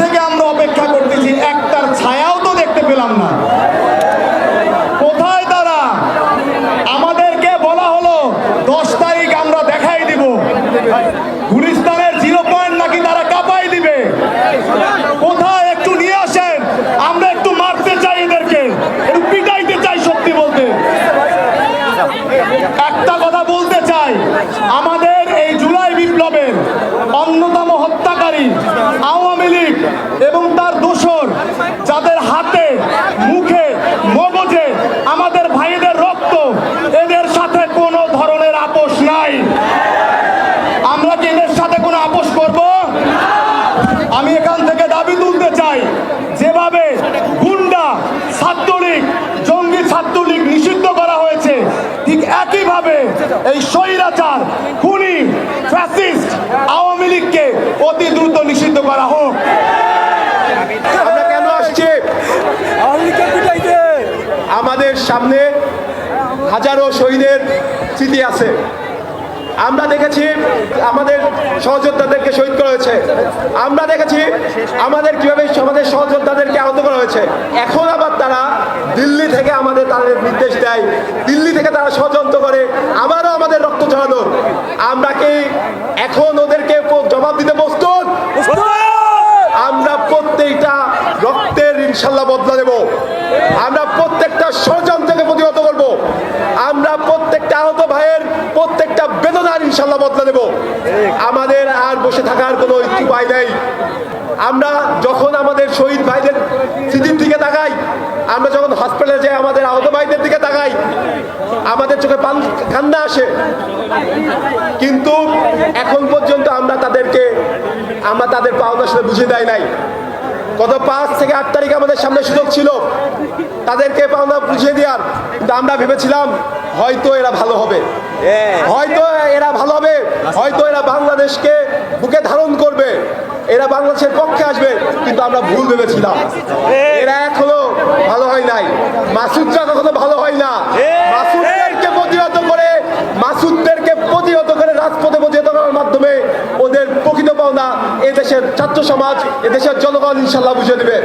থেকে আমরা অপেক্ষা করতেছি, একটার ছায়াও তো দেখতে পেলাম না। কোথায় তারা? আমাদেরকে বলা হলো, দশ তারিখ আমরা দেখাই দিব। যেভাবে গুন্ডা ছাত্রলীগ জঙ্গি ছাত্রলীগ নিষিদ্ধ করা হয়েছে। ঠিক একইভাবে এই স্বৈরাচার খুনি ফ্যাসিস্ট আওয়ামী লীগকে অতি দ্রুত নিষিদ্ধ করা হোক। আমরা কেন আসছি? আমাদের সামনে হাজারো শহীদের স্মৃতি আছে। আমরা দেখেছি আমাদের সহযোদ্ধাদেরকে শহীদ করা হয়েছে। আমরা দেখেছি আমাদের কীভাবে আমাদের সহযোদ্ধাদেরকে আহত করা হয়েছে। এখন আবার তারা দিল্লি থেকে আমাদের তাদের নির্দেশ দেয়। দিল্লি থেকে তারা ষড়যন্ত্র করে, আবারও আমাদের রক্ত ঝরানোর আমরা কি এখন ওদেরকে জবাব দিতে প্রস্তুত? আমরা প্রত্যেকটা রক্তের ইনশাল্লাহ বদলা দেব। আমরা প্রত্যেকটা ষড়যন্ত্রকে প্রতিহত করব আমরা প্রত্যেকটা আহত ভাইয়ের প্রত্যেকটা বেদনার ইনশাল্লাহ বদলা দেব। আমাদের আর বসে থাকার কোনো উপায় নেই। আমরা যখন আমাদের শহীদ ভাইদের স্মৃতির দিকে তাকাই, আমরা যখন হসপিটালে যাই, আমাদের আহত ভাইদের দিকে তাকাই, আমাদের চোখে পান কান্না আসে। কিন্তু এখন পর্যন্ত আমরা তাদেরকে, আমরা তাদের পাওনা সাথে বুঝে দেয় নাই। গত পাঁচ থেকে আট তারিখ আমাদের সামনে সুযোগ ছিল। তাদেরকে পাওনা বুঝিয়ে দেওয়ার। কিন্তু আমরা ভেবেছিলাম হয়তো এরা ভালো হবে। হয়তো এরা ভালো হবে হয়তো এরা বাংলাদেশকে বুকে ধারণ করবে। এরা বাংলাদেশের পক্ষে আসবে কিন্তু আমরা ভুল ভেবেছিলাম। এরা এখনও ভালো হয় নাই। মাসুদরা কখনো ভালো হয় না। মাসুদদেরকে প্রতিহত করে মাসুদদেরকে প্রতিহত করে রাজপথে প্রতিহত করার মাধ্যমে ওদের প্রকৃত পাওনা এদেশের ছাত্র সমাজ এদেশের জনগণ ইনশাল্লাহ বুঝে দেবে